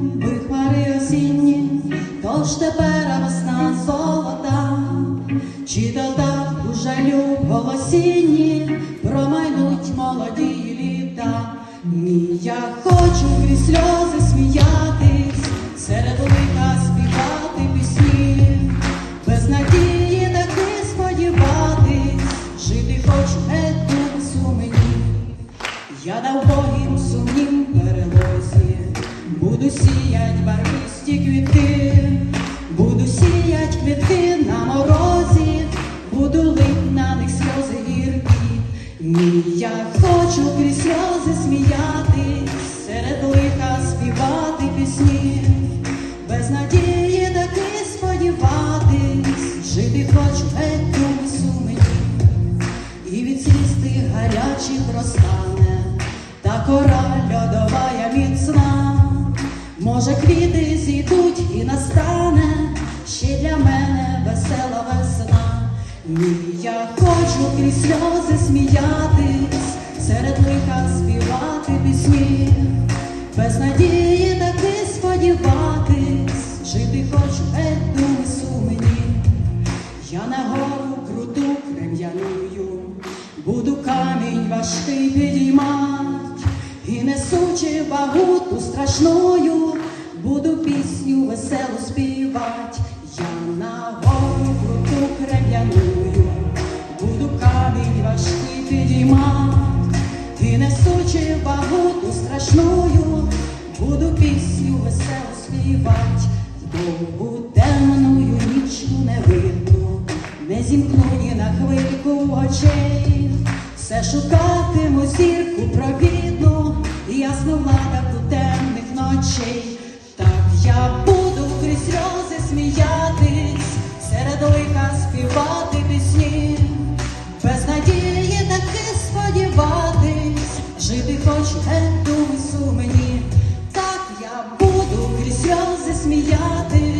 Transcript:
ви хмари осінні, тож тепер весна золота, чи додав у жалю голосінні, промайнуть молоді літа. Ні, я хочу крізь сльози сміятись, серед лика співати пісні, без надії так не сподіватись, жити хоч не тут у я дав Богі сіять барвисті квітки, буду сіять квітки на морозі, буду лить на них сльози гіркі. Ні, я хочу крізь сльози сміятись, серед лиха співати пісні, без надії таки сподіватись, жити хочу геть у сумені і від сліз гарячих розтане, та кора льодова. Може, квіти зійдуть і настане ще для мене весела весна. Ні, я хочу крізь сльози сміятись, серед лиха співати пісні, без надії таки сподіватись, жити хочу геть думи. Я на гору круту крем'яную, буду камінь важкий підіймать, і несучи вагуту страшною, буду пісню веселу співать. Я на гору круту крем'яную, буду камінь важкий підіймать, і несучи вагуту страшною, буду пісню веселу співать. Довгу темною нічку не видно, не зімкну ні на хвильку очей, все шукатиму зірку провідну, ясну владу темних ночей. Так я буду крізь сльози сміятись, серед лиха співати пісні, без надії таки сподіватись, жити хоч не думи сумені. Так я буду крізь сльози сміятись.